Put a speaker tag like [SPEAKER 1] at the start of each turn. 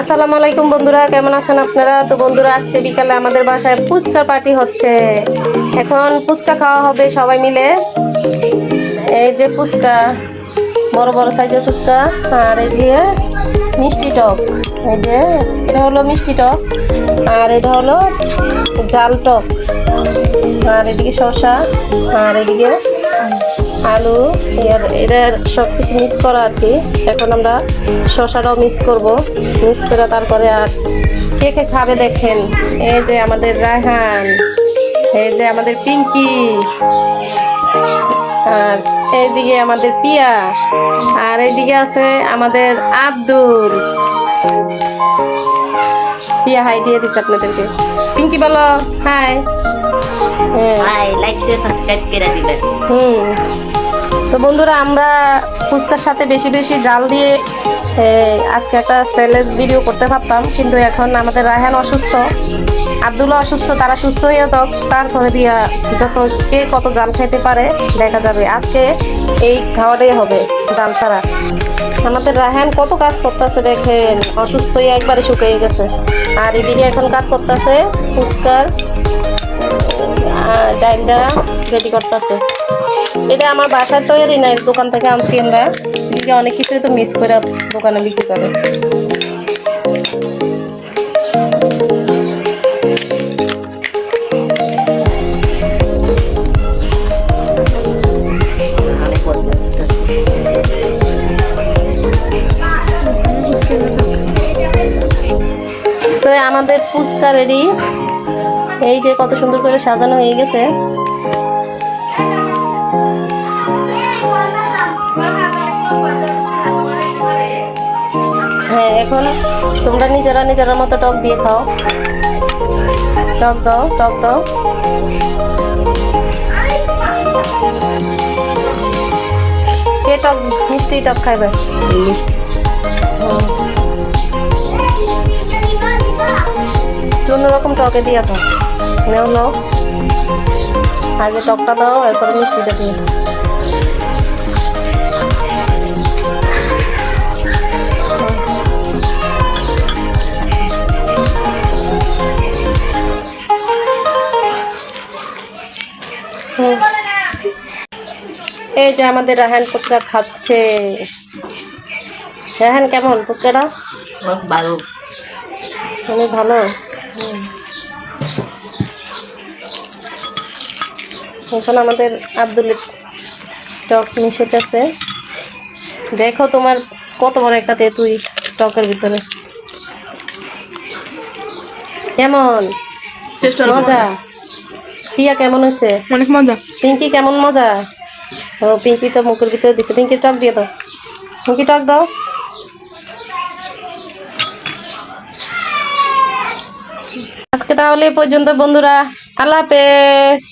[SPEAKER 1] আসসালামু আলাইকুম বন্ধুরা, কেমন আছেন আপনারা? তো বন্ধুরা, আজকে বিকালে আমাদের বাসায় ফুচকা পার্টি হচ্ছে। এখন ফুচকা খাওয়া হবে সবাই মিলে। এই যে ফুচকা, বড় বড় সাইজের ফুচকা, আর এই দিয়ে মিষ্টি টক। এই যে, এটা হলো মিষ্টি টক, আর এটা হলো জাল টক। আর এদিকে শসা, আর এদিকে আলু এর এটার সব কিছু মিক্স করা আর কি। এখন আমরা শসাটাও মিক্স করব। মিক্স করে তারপরে আর কে কে খাবে দেখেন। এই যে আমাদের রায়হান, এই যে আমাদের পিঙ্কি, আর এইদিকে আমাদের পিয়া, আর এইদিকে আছে আমাদের আব্দুল। পিয়া হাই দিয়ে দিচ্ছে আপনাদেরকে। পিঙ্কি বলো হাই হ্যাঁ।
[SPEAKER 2] হাই লাইক শেয়ার সাবস্ক্রাইব করে দিবেন।
[SPEAKER 1] হুম। তো বন্ধুরা আমরা ফুচকার সাথে বেশি বেশি জাল দিয়ে আজকে একটা সেলেস ভিডিও করতে পারতাম কিন্তু এখন আমাদের রায়হান অসুস্থ। আব্দুল্লা অসুস্থ তারা সুস্থ হয়ে তো তারপরে দিয়া যত কে কত জাল খাইতে পারে দেখা যাবে। আজকে এই খাওয়াটাই হবে জাল ছাড়া। আমাদের রাহেন কত কাজ করতেছে দেখেন, অসুস্থ হয়ে একবারে শুকিয়ে গেছে। আর এদিকে এখন কাজ করতেছে ফুচকার ডাইলটা রেডি করতেছে। এটা আমার বাসার তৈরি না দোকান থেকে আনছি আমরা। এদিকে অনেক কিছুই তো মিস করে দোকানে বিক্রি করে। আমাদের ফুচকা রেডি এই যে কত সুন্দর করে সাজানো হয়ে গেছে। হ্যাঁ এখন তোমরা নিজেরা নিজেরা মতো টক দিয়ে খাও। টক দাও টক দাও। কে টক মিষ্টি টক খাইবে? অন্যরকম টকে দিয়ে দাও। নেও নাও। আগে টকটা দাও এরপরে মিষ্টিটা দিয়ে হুম। এই যে আমাদের রাহান ফুচকা খাচ্ছে। রাহান কেমন ফুচকাটা?
[SPEAKER 2] ভালো।
[SPEAKER 1] অনেক ভালো। এখন আমাদের আব্দুল টক মিশেতেছে দেখো তোমার কত বড় একটা তেঁতুই টকের ভিতরে। কেমন? মজা? পিয়া কেমন হয়েছে?
[SPEAKER 3] অনেক মজা।
[SPEAKER 1] পিঙ্কি কেমন মজা? ও পিঙ্কি তো মুখের ভিতরে দিছে। পিঙ্কি টক দিয়ে দাও। পিঙ্কি টক দাও। আজকে তাহলে পর্যন্ত বন্ধুরা। আল্লাহ হাফেজ।